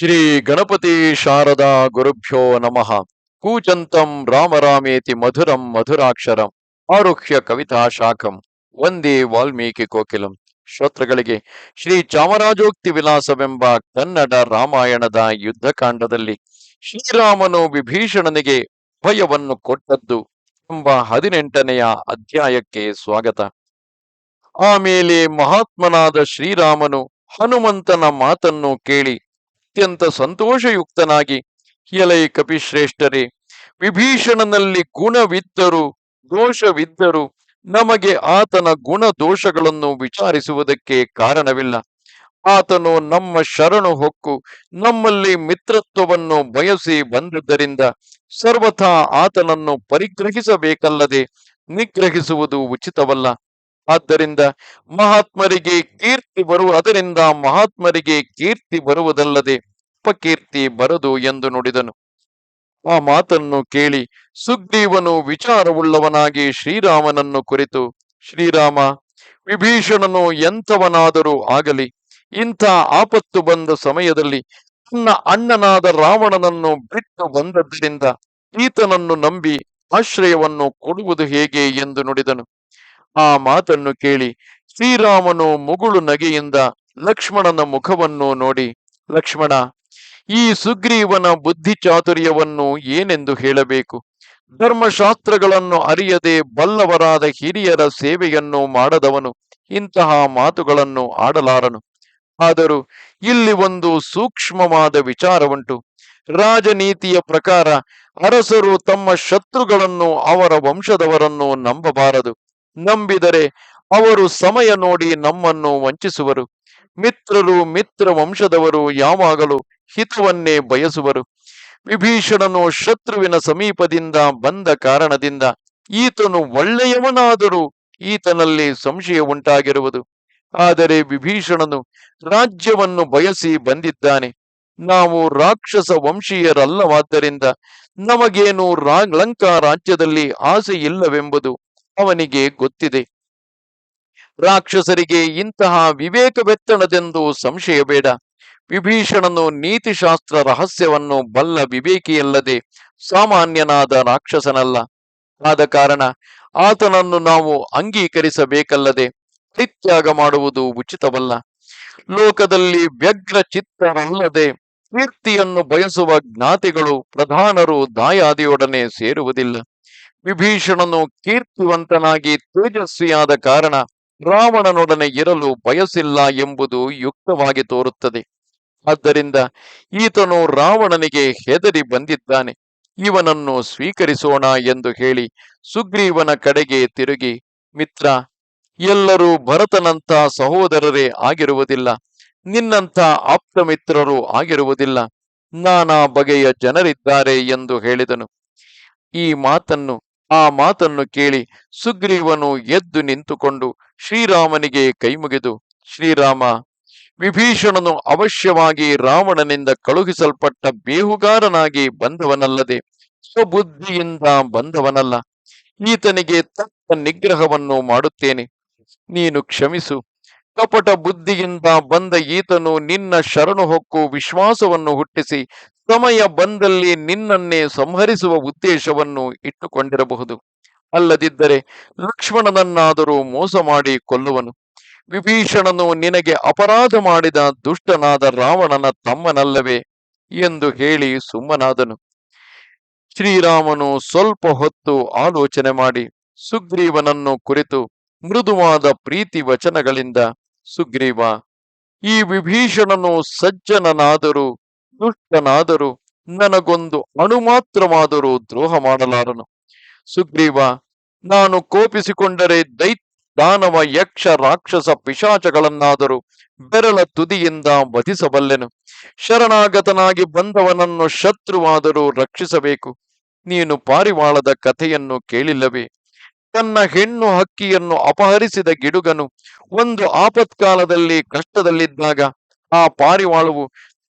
ಶ್ರೀ ಗಣಪತಿ ಶಾರದಾ ಗುರುಭ್ಯೋ ನಮಃ. ಕೂಚಂತಂ ರಾಮರಾಮೇತಿ ಮಧುರಂ ಮಧುರಾಕ್ಷರಂ. ಆರುಹ್ಯ ಕವಿತಾ ಶಾಖಂ. ಒಂದೇ ವಾಲ್ಮೀಕಿ ಕೋಕಿಲಂ. ಶ್ರೋತ್ರಗಳಿಗೆ ಶ್ರೀ ಚಾಮರಾಜೋಕ್ತಿ ವಿಲಾಸವೆಂಬ ಕನ್ನಡ ರಾಮಾಯಣದ ಯುದ್ಧಕಾಂಡದಲ್ಲಿ ಶ್ರೀರಾಮನು ವಿಭೀಷಣನಿಗೆ ಭಯವನ್ನು ಕೊಟ್ಟದ್ದು ಎಂಬ ಹದಿನೆಂಟನೆಯ ಅಧ್ಯಾಯಕ್ಕೆ ಸ್ವಾಗತ. ಆಮೇಲೆ ಮಹಾತ್ಮನಾದ ಶ್ರೀರಾಮನು ಹನುಮಂತನ ಮಾತನ್ನು ಕೇಳಿ ಅತ್ಯಂತ ಸಂತೋಷಯುಕ್ತನಾಗಿ ಹಿಯಲೈ ಕಪಿಶ್ರೇಷ್ಠರೇ, ವಿಭೀಷಣನಲ್ಲಿ ಗುಣವಿದ್ದರು, ದೋಷವಿದ್ದರು ನಮಗೆ ಆತನ ಗುಣ ದೋಷಗಳನ್ನು ವಿಚಾರಿಸುವುದಕ್ಕೆ ಕಾರಣವಿಲ್ಲ. ಆತನು ನಮ್ಮ ಶರಣು ಹೊಕ್ಕು, ನಮ್ಮಲ್ಲಿ ಮಿತ್ರತ್ವವನ್ನು ಬಯಸಿ ಬಂದದ್ದರಿಂದ ಸರ್ವಥಾ ಆತನನ್ನು ಪರಿಗ್ರಹಿಸಬೇಕಲ್ಲದೆ ನಿಗ್ರಹಿಸುವುದು ಉಚಿತವಲ್ಲ. ಆದ್ದರಿಂದ ಮಹಾತ್ಮರಿಗೆ ಕೀರ್ತಿ ಬರುವ, ಅದರಿಂದ ಮಹಾತ್ಮರಿಗೆ ಕೀರ್ತಿ ಬರುವುದಲ್ಲದೆ ಅಪಕೀರ್ತಿ ಬರದು ಎಂದು ನುಡಿದನು. ಆ ಮಾತನ್ನು ಕೇಳಿ ಸುಗ್ರೀವನು ವಿಚಾರವುಳ್ಳವನಾಗಿ ಶ್ರೀರಾಮನನ್ನು ಕುರಿತು, ಶ್ರೀರಾಮ, ವಿಭೀಷಣನು ಎಂಥವನಾದರೂ ಆಗಲಿ, ಇಂಥ ಆಪತ್ತು ಬಂದ ಸಮಯದಲ್ಲಿ ತನ್ನ ಅಣ್ಣನಾದ ರಾವಣನನ್ನು ಬಿಟ್ಟು ಬಂದದ್ದರಿಂದ ಈತನನ್ನು ನಂಬಿ ಆಶ್ರಯವನ್ನು ಕೊಡುವುದು ಹೇಗೆ? ಎಂದು ನುಡಿದನು. ಆ ಮಾತನ್ನು ಕೇಳಿ ಶ್ರೀರಾಮನು ಮುಗುಳು ನಗೆಯಿಂದ ಲಕ್ಷ್ಮಣನ ಮುಖವನ್ನು ನೋಡಿ, ಲಕ್ಷ್ಮಣ, ಈ ಸುಗ್ರೀವನ ಬುದ್ಧಿ ಚಾತುರ್ಯವನ್ನು ಏನೆಂದು ಹೇಳಬೇಕು? ಧರ್ಮಶಾಸ್ತ್ರಗಳನ್ನು ಅರಿಯದೆ ಬಲ್ಲವರಾದ ಹಿರಿಯರ ಸೇವೆಯನ್ನು ಮಾಡದವನು ಇಂತಹ ಮಾತುಗಳನ್ನು ಆಡಲಾರನು. ಆದರೂ ಇಲ್ಲಿ ಒಂದು ಸೂಕ್ಷ್ಮವಾದ ವಿಚಾರವುಂಟು. ರಾಜನೀತಿಯ ಪ್ರಕಾರ ಅರಸರು ತಮ್ಮ ಶತ್ರುಗಳನ್ನು ಅವರ ವಂಶದವರನ್ನು ನಂಬಬಾರದು. ನಂಬಿದರೆ ಅವರು ಸಮಯ ನೋಡಿ ನಮ್ಮನ್ನು ವಂಚಿಸುವರು. ಮಿತ್ರರು ಮಿತ್ರ ವಂಶದವರು ಯಾವಾಗಲೂ ಹಿತವನ್ನೇ ಬಯಸುವರು. ವಿಭೀಷಣನು ಶತ್ರುವಿನ ಸಮೀಪದಿಂದ ಬಂದ ಕಾರಣದಿಂದ ಈತನು ಒಳ್ಳೆಯವನಾದರೂ ಈತನಲ್ಲಿ ಸಂಶಯ ಉಂಟಾಗಿರುವುದು. ಆದರೆ ವಿಭೀಷಣನು ರಾಜ್ಯವನ್ನು ಬಯಸಿ ಬಂದಿದ್ದಾನೆ. ನಾವು ರಾಕ್ಷಸ ವಂಶೀಯರಲ್ಲವಾದ್ದರಿಂದ ನಮಗೇನು ರಾ ಲಂಕಾ ರಾಜ್ಯದಲ್ಲಿ ಆಸೆ ಇಲ್ಲವೆಂಬುದು ಅವನಿಗೆ ಗೊತ್ತಿದೆ. ರಾಕ್ಷಸರಿಗೆ ಇಂತಹ ವಿವೇಕವೆತ್ತಣದೆಂದು ಸಂಶಯ ಬೇಡ. ವಿಭೀಷಣನು ನೀತಿಶಾಸ್ತ್ರ ರಹಸ್ಯವನ್ನು ಬಲ್ಲ ವಿವೇಕಿಯಲ್ಲದೆ ಸಾಮಾನ್ಯನಾದ ರಾಕ್ಷಸನಲ್ಲ. ಆದ ಕಾರಣ ಆತನನ್ನು ನಾವು ಅಂಗೀಕರಿಸಬೇಕಲ್ಲದೆ ಪರಿತ್ಯಾಗ ಮಾಡುವುದು ಉಚಿತವಲ್ಲ. ಲೋಕದಲ್ಲಿ ವ್ಯಗ್ರ ಚಿತ್ತರಲ್ಲದೆ ಕೀರ್ತಿಯನ್ನು ಬಯಸುವ ಜ್ಞಾತಿಗಳು ಪ್ರಧಾನರು ದಾಯಾದಿಯೊಡನೆ ಸೇರುವುದಿಲ್ಲ. ವಿಭೀಷಣನು ಕೀರ್ತಿವಂತನಾಗಿ ತೇಜಸ್ವಿಯಾದ ಕಾರಣ ರಾವಣನೊಡನೆ ಇರಲು ಬಯಸಿಲ್ಲ ಎಂಬುದು ಯುಕ್ತವಾಗಿ ತೋರುತ್ತದೆ. ಆದ್ದರಿಂದ ಈತನು ರಾವಣನಿಗೆ ಹೆದರಿ ಬಂದಿದ್ದಾನೆ. ಇವನನ್ನು ಸ್ವೀಕರಿಸೋಣ ಎಂದು ಹೇಳಿ ಸುಗ್ರೀವನ ಕಡೆಗೆ ತಿರುಗಿ, ಮಿತ್ರ, ಎಲ್ಲರೂ ಭರತನಂತ ಸಹೋದರರೇ ಆಗಿರುವುದಿಲ್ಲ. ನಿನ್ನಂಥ ಆಪ್ತ ಮಿತ್ರರು ಆಗಿರುವುದಿಲ್ಲ. ನಾನಾ ಬಗೆಯ ಜನರಿದ್ದಾರೆ ಎಂದು ಹೇಳಿದನು. ಈ ಮಾತನ್ನು ಆ ಮಾತನ್ನು ಕೇಳಿ ಸುಗ್ರೀವನು ಎದ್ದು ನಿಂತುಕೊಂಡು ಶ್ರೀರಾಮನಿಗೆ ಕೈಮುಗಿದು, ಶ್ರೀರಾಮ, ವಿಭೀಷಣನು ಅವಶ್ಯವಾಗಿ ರಾವಣನಿಂದ ಕಳುಹಿಸಲ್ಪಟ್ಟ ಬೇಹುಗಾರನಾಗಿ ಬಂದವನಲ್ಲದೆ ಸ್ವಬುದ್ಧಿಯಿಂದ ಬಂದವನಲ್ಲ. ಈತನಿಗೆ ತಕ್ಕ ನಿಗ್ರಹವನ್ನು ಮಾಡುತ್ತೇನೆ. ನೀನು ಕ್ಷಮಿಸು. ಕಪಟ ಬುದ್ಧಿಯಿಂದ ಬಂದ ಈತನು ನಿನ್ನ ಶರಣು ಹೊಕ್ಕು ವಿಶ್ವಾಸವನ್ನು ಹುಟ್ಟಿಸಿ ಸಮಯ ಬಂದಲ್ಲಿ ನಿನ್ನನ್ನೇ ಸಂಹರಿಸುವ ಉದ್ದೇಶವನ್ನು ಇಟ್ಟುಕೊಂಡಿರಬಹುದು. ಅಲ್ಲದಿದ್ದರೆ ಲಕ್ಷ್ಮಣನನ್ನಾದರೂ ಮೋಸ ಮಾಡಿ ಕೊಲ್ಲುವನು. ವಿಭೀಷಣನು ನಿನಗೆ ಅಪರಾಧ ಮಾಡಿದ ದುಷ್ಟನಾದ ರಾವಣನ ತಮ್ಮನಲ್ಲವೇ ಎಂದು ಹೇಳಿ ಸುಮ್ಮನಾದನು. ಶ್ರೀರಾಮನು ಸ್ವಲ್ಪ ಹೊತ್ತು ಆಲೋಚನೆ ಮಾಡಿ ಸುಗ್ರೀವನನ್ನು ಕುರಿತು ಮೃದುವಾದ ಪ್ರೀತಿ ವಚನಗಳಿಂದ, ಸುಗ್ರೀವ, ಈ ವಿಭೀಷಣನು ಸಜ್ಜನನಾದರೂ ದುಷ್ಟನಾದರೂ ನನಗೊಂದು ಅಣುಮಾತ್ರವಾದರೂ ದ್ರೋಹ ಮಾಡಲಾರನು. ಸುಗ್ರೀವ, ನಾನು ಕೋಪಿಸಿಕೊಂಡರೆ ದೈತ್ಯ ದಾನವ, ಯಕ್ಷ, ರಾಕ್ಷಸ, ಪಿಶಾಚಗಳನ್ನಾದರೂ ಬೆರಳ ತುದಿಯಿಂದ ವಧಿಸಬಲ್ಲೆನು. ಶರಣಾಗತನಾಗಿ ಬಂದವನನ್ನು ಶತ್ರುವಾದರೂ ರಕ್ಷಿಸಬೇಕು. ನೀನು ಪಾರಿವಾಳದ ಕಥೆಯನ್ನು ಕೇಳಿಲ್ಲವೇ? ತನ್ನ ಹೆಣ್ಣು ಹಕ್ಕಿಯನ್ನು ಅಪಹರಿಸಿದ ಗಿಡುಗನು ಒಂದು ಆಪತ್ಕಾಲದಲ್ಲಿ ಕಷ್ಟದಲ್ಲಿದ್ದಾಗ ಆ ಪಾರಿವಾಳವು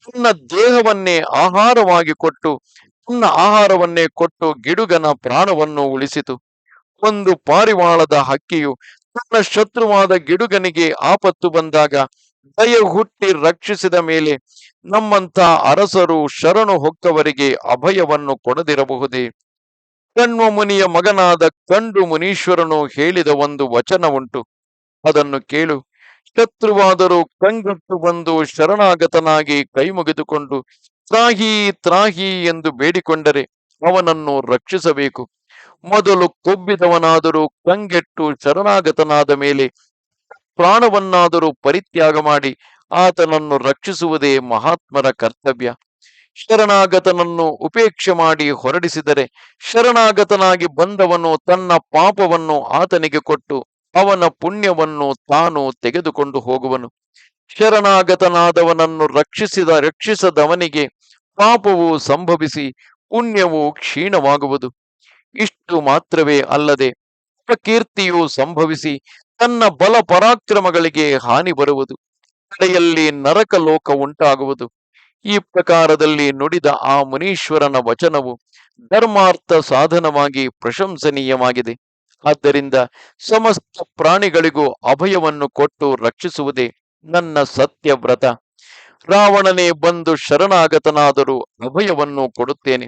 ತನ್ನ ದೇಹವನ್ನೇ ಆಹಾರವಾಗಿ ಕೊಟ್ಟು, ತನ್ನ ಆಹಾರವನ್ನೇ ಕೊಟ್ಟು ಗಿಡುಗನ ಪ್ರಾಣವನ್ನು ಉಳಿಸಿತು. ಒಂದು ಪಾರಿವಾಳದ ಹಕ್ಕಿಯು ತನ್ನ ಶತ್ರುವಾದ ಗಿಡುಗನಿಗೆ ಆಪತ್ತು ಬಂದಾಗ ದಯ ಹುಟ್ಟಿ ರಕ್ಷಿಸಿದ ಮೇಲೆ ನಮ್ಮಂತ ಅರಸರು ಶರಣು ಹೊಕ್ಕವರಿಗೆ ಅಭಯವನ್ನು ಕೊಡದಿರಬಹುದೇ? ಕಣ್ವ ಮುನಿಯ ಮಗನಾದ ಕಂಡು ಮುನೀಶ್ವರನು ಹೇಳಿದ ಒಂದು ವಚನ ಉಂಟು ಅದನ್ನು ಕೇಳು. ಶತ್ರುವಾದರೂ ಕಂಗಟ್ಟು ಬಂದು ಶರಣಾಗತನಾಗಿ ಕೈ ಮುಗಿದುಕೊಂಡು ತ್ರಾಹಿ ತ್ರಾಹಿ ಎಂದು ಬೇಡಿಕೊಂಡರೆ ಅವನನ್ನು ರಕ್ಷಿಸಬೇಕು. ಮೊದಲು ಕೊಬ್ಬಿದವನಾದರೂ ಕಂಗೆಟ್ಟು ಶರಣಾಗತನಾದ ಮೇಲೆ ಪ್ರಾಣವನ್ನಾದರೂ ಪರಿತ್ಯಾಗ ಮಾಡಿ ಆತನನ್ನು ರಕ್ಷಿಸುವುದೇ ಮಹಾತ್ಮರ ಕರ್ತವ್ಯ. ಶರಣಾಗತನನ್ನು ಉಪೇಕ್ಷೆ ಮಾಡಿ ಹೊರಡಿಸಿದರೆ ಶರಣಾಗತನಾಗಿ ಬಂದವನು ತನ್ನ ಪಾಪವನ್ನು ಆತನಿಗೆ ಕೊಟ್ಟು ಅವನ ಪುಣ್ಯವನ್ನು ತಾನು ತೆಗೆದುಕೊಂಡು ಹೋಗುವನು. ಶರಣಾಗತನಾದವನನ್ನು ರಕ್ಷಿಸಿದ ರಕ್ಷಿಸದವನಿಗೆ ಪಾಪವು ಸಂಭವಿಸಿ ಪುಣ್ಯವು ಕ್ಷೀಣವಾಗುವುದು. ಇಷ್ಟು ಮಾತ್ರವೇ ಅಲ್ಲದೆ ಕೀರ್ತಿಯು ಸಂಭವಿಸಿ ತನ್ನ ಬಲ ಪರಾಕ್ರಮಗಳಿಗೆ ಹಾನಿ ಬರುವುದು ಕಡೆಯಲ್ಲಿ ನರಕ ಲೋಕ ಉಂಟಾಗುವುದು. ಈ ಪ್ರಕಾರದಲ್ಲಿ ನುಡಿದ ಆ ಮುನೀಶ್ವರನ ವಚನವು ಧರ್ಮಾರ್ಥ ಸಾಧನವಾಗಿ ಪ್ರಶಂಸನೀಯವಾಗಿದೆ. ಆದ್ದರಿಂದ ಸಮಸ್ತ ಪ್ರಾಣಿಗಳಿಗೂ ಅಭಯವನ್ನು ಕೊಟ್ಟು ರಕ್ಷಿಸುವುದೇ ನನ್ನ ಸತ್ಯವ್ರತ ರಾವಣನೇ ಬಂದು ಶರಣಾಗತನಾದರೂ ಅಭಯವನ್ನು ಕೊಡುತ್ತೇನೆ.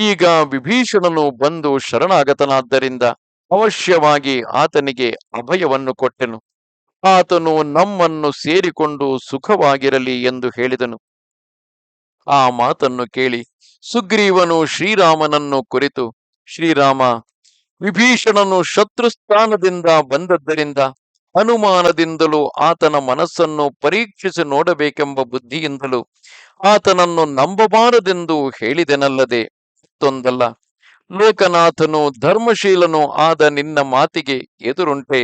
ಈಗ ವಿಭೀಷಣನು ಬಂದು ಶರಣಾಗತನಾದ್ದರಿಂದ ಅವಶ್ಯವಾಗಿ ಆತನಿಗೆ ಅಭಯವನ್ನು ಕೊಟ್ಟೆನು. ಆತನು ನಮ್ಮನ್ನು ಸೇರಿಕೊಂಡು ಸುಖವಾಗಿರಲಿ ಎಂದು ಹೇಳಿದನು. ಆ ಮಾತನ್ನು ಕೇಳಿ ಸುಗ್ರೀವನು ಶ್ರೀರಾಮನನ್ನು ಕುರಿತು, ಶ್ರೀರಾಮ ವಿಭೀಷಣನು ಶತ್ರುಸ್ಥಾನದಿಂದ ಬಂದದ್ದರಿಂದ ಅನುಮಾನದಿಂದಲೂ ಆತನ ಮನಸ್ಸನ್ನು ಪರೀಕ್ಷಿಸಿ ನೋಡಬೇಕೆಂಬ ಬುದ್ಧಿಯಿಂದಲೂ ಆತನನ್ನು ನಂಬಬಾರದೆಂದು ಹೇಳಿದೆನಲ್ಲದೆ ಮತ್ತೊಂದಲ್ಲ ಲೋಕನಾಥನು ಧರ್ಮಶೀಲನು ಆದ ನಿನ್ನ ಮಾತಿಗೆ ಎದುರುಂಟೆ.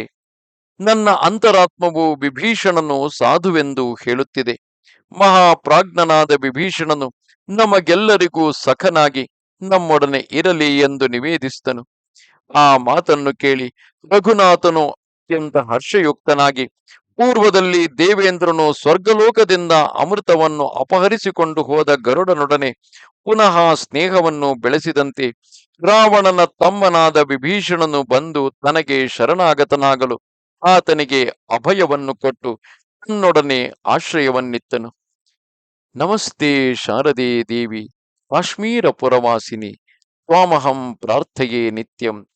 ನನ್ನ ಅಂತರಾತ್ಮವು ವಿಭೀಷಣನು ಸಾಧುವೆಂದು ಹೇಳುತ್ತಿದೆ. ಮಹಾಪ್ರಾಜ್ಞನಾದ ವಿಭೀಷಣನು ನಮಗೆಲ್ಲರಿಗೂ ಸಖನಾಗಿ ನಮ್ಮೊಡನೆ ಇರಲಿ ಎಂದು ನಿವೇದಿಸಿದನು. ಆ ಮಾತನ್ನು ಕೇಳಿ ರಘುನಾಥನು ಅತ್ಯಂತ ಹರ್ಷಯುಕ್ತನಾಗಿ, ಪೂರ್ವದಲ್ಲಿ ದೇವೇಂದ್ರನು ಸ್ವರ್ಗಲೋಕದಿಂದ ಅಮೃತವನ್ನು ಅಪಹರಿಸಿಕೊಂಡು ಹೋದ ಗರುಡನೊಡನೆ ಪುನಃ ಸ್ನೇಹವನ್ನು ಬೆಳೆಸಿದಂತೆ ರಾವಣನ ತಮ್ಮನಾದ ವಿಭೀಷಣನು ಬಂದು ತನಗೆ ಶರಣಾಗತನಾಗಲು ಆತನಿಗೆ ಅಭಯವನ್ನು ಕೊಟ್ಟು ತನ್ನೊಡನೆ ಆಶ್ರಯವನ್ನಿತ್ತನು. ನಮಸ್ತೆ ಶಾರದೇ ದೇವಿ, ಕಾಶ್ಮೀರ ಪುರವಾಸಿನಿ, ತ್ವಾಮಹಂ ಪ್ರಾರ್ಥೆಯೇ ನಿತ್ಯಂ.